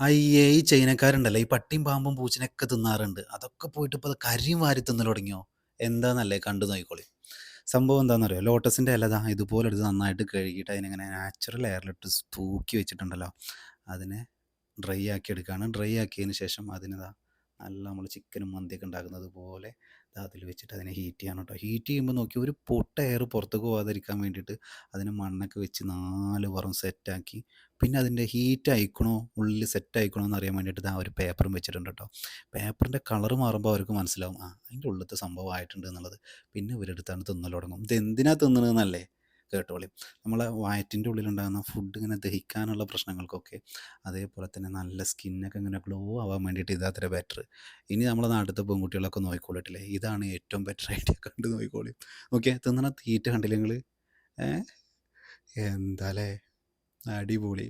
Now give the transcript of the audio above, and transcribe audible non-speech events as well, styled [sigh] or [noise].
അയ്യേ! ഈ ചൈനക്കാരുണ്ടല്ലോ, ഈ പട്ടിയും പാമ്പും പൂച്ചിനൊക്കെ തിന്നാറുണ്ട്. അതൊക്കെ പോയിട്ട് ഇപ്പോൾ അത് കരിയും വാരി തിന്നൽ തുടങ്ങിയോ? എന്താന്നല്ലേ കണ്ടു നോക്കിക്കോളി. സംഭവം എന്താണെന്നറിയോ? ലോട്ടസിന്റെ ഇല ദാ ഇതുപോലെ എടുത്ത് നന്നായിട്ട് കഴുകിയിട്ട് അതിനിങ്ങനെ നാച്ചുറൽ എയറിലിട്ട് തൂക്കി വെച്ചിട്ടുണ്ടല്ലോ, അതിനെ ഡ്രൈ ആക്കി എടുക്കുകയാണ്. ഡ്രൈ ആക്കിയതിന് ശേഷം അതിനെ ദാ നല്ല നമ്മൾ ചിക്കനും മന്തിയൊക്കെ ഉണ്ടാക്കുന്നത് പോലെ അതിൽ വെച്ചിട്ട് അതിനെ ഹീറ്റ് ചെയ്യണം കേട്ടോ. ഹീറ്റ് ചെയ്യുമ്പോൾ നോക്കി ഒരു പൊട്ട എയർ പുറത്തേക്ക് പോകാതിരിക്കാൻ വേണ്ടിയിട്ട് അതിന് മണ്ണൊക്കെ വെച്ച് നാല് പുറം സെറ്റാക്കി പിന്നെ അതിന്റെ ഹീറ്റ് അയക്കണോ ഉള്ളിൽ സെറ്റ് അയക്കണോ എന്ന് അറിയാൻ വേണ്ടിയിട്ട് ആ ഒരു പേപ്പറും വെച്ചിട്ടുണ്ട് കേട്ടോ. പേപ്പറിന്റെ കളർ മാറുമ്പോൾ അവർക്ക് മനസ്സിലാവും ആ അതിന്റെ ഉള്ളിലത്തെ സംഭവം ആയിട്ടുണ്ട് എന്നുള്ളത്. പിന്നെ ഇവരെടുത്താണ് തിന്നൽ തുടങ്ങും. ഇത് എന്തിനാണ് തിന്നണതെന്നല്ലേ കേട്ടോളി. നമ്മളെ വയറ്റിന്റെ ഉള്ളിലുണ്ടാകുന്ന ഫുഡ് ഇങ്ങനെ ദഹിക്കാനുള്ള പ്രശ്നങ്ങൾക്കൊക്കെ അതേപോലെ തന്നെ നല്ല സ്കിന്നൊക്കെ ഇങ്ങനെ ഗ്ലോ ആവാൻ വേണ്ടിയിട്ട് ഇതാത്ര ബെറ്റർ. ഇനി നമ്മളെ നാട്ടിലത്തെ പെൺകുട്ടികളൊക്കെ നോക്കിക്കോളിട്ടില്ലേ ഇതാണ് ഏറ്റവും ബെറ്റർ ആയിട്ട് [laughs] കണ്ട് നോക്കിക്കോളി. ഓക്കെ തിന്നണ തീറ്റ കണ്ടില്ലെങ്കിൽ എന്താ അടിപൊളി.